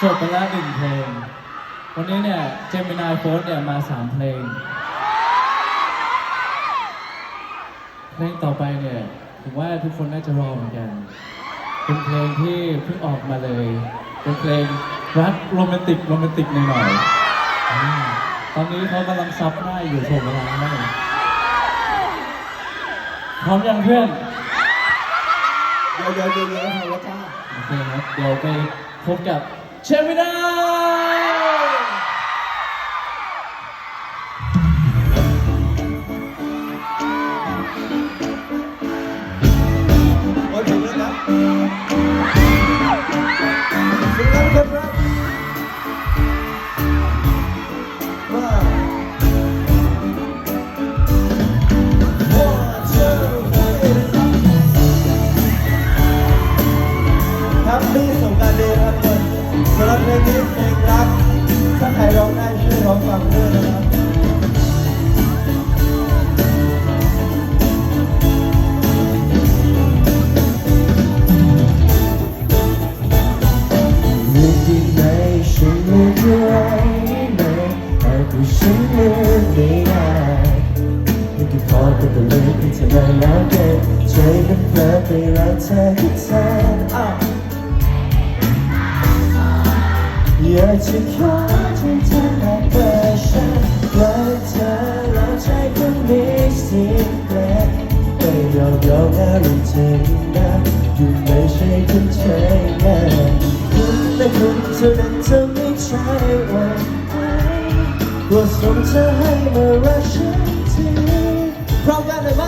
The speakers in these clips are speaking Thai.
จบไปแล้วหนึ่งเพลง วันนี้เนี่ยเจมินายโฟร์เนี่ยมาสามเพลง เพลงต่อไปเนี่ยผมว่าทุกคนน่าจะรอเหมือนกัน เป็นเพลงที่เพิ่งออกมาเลย เป็นเพลงรักโรแมนติกโรแมนติกหน่อยๆอ่าตอนนี้เขากำลังซับหน้าอยู่โชว์เวลาให้พร้อมยังเพื่อน เดี๋ยวเดี๋ยวเดี๋ยวเดี๋ยวพอแล้วจ้า โอเคนะเดี๋ยวไปพบกับเชมินา แล้วเกินใจมันเพลิดไปรักเธอให้แทนอยากจะขอให้เธอได้เปิดฉันรักเธอแล้วใจก็มีเสียงแปลกไม่ยอมยอมนะรู้จริงนะอยู่ไม่ใช่คนใช้งานคุณและคุณเท่านั้นจะไม่ใช่วันไหนโปรดส่งเธอให้มารักฉันทีพร้อมกันเลยว่า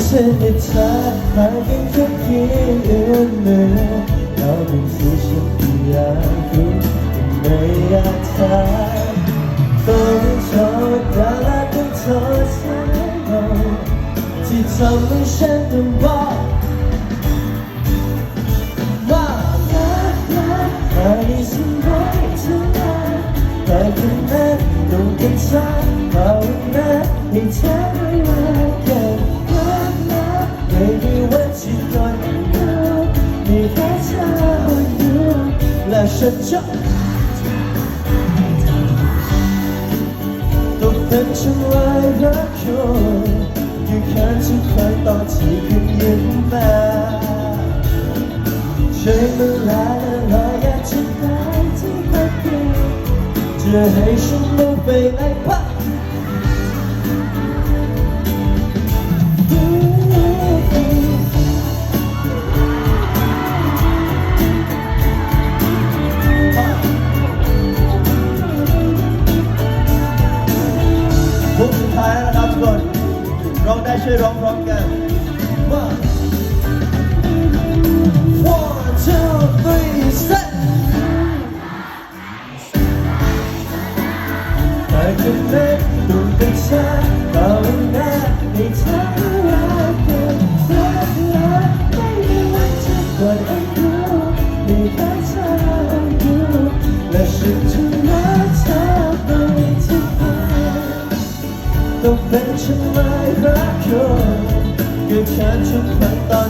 ฉันในเธอหากันแค่เพียงเอื้อมมือเราเป็นสิ่งฉันที่อยากรู้ไม่อยากถามต้องโทษดาราต้องโทษสายลมที่ทำให้ฉันต้องบอกว่ารักรักไม่ได้สิ่งใดเท่านั้นแต่คุณแม่ต้องกันใจภาวนาให้เธอได้รักกัน รักไม่มีวันที่ก่อนอยู่มีแค่เธออยู่และฉันจะต้องเป็นฉันไว้รักคุณอยู่แค่ทุกครั้งตอนที่คุณยิ้มมาใช้เวลาและรออยากจะได้ที่พักพิงจะให้ฉันลุกไปไหนปะวง สุดท้ายแล้วนะครับทุกคนร้องได้ช่วยร้องพร้อมกันว่า one two three set แต่คุณแม่ต้องเป็นฉันภาวนาให้เธอรักกันรักรักไม่มีวันจะกดเอ็นดู ต้องเป็นฉันไม่รักคุณก็แค่ทุกครั้งตอ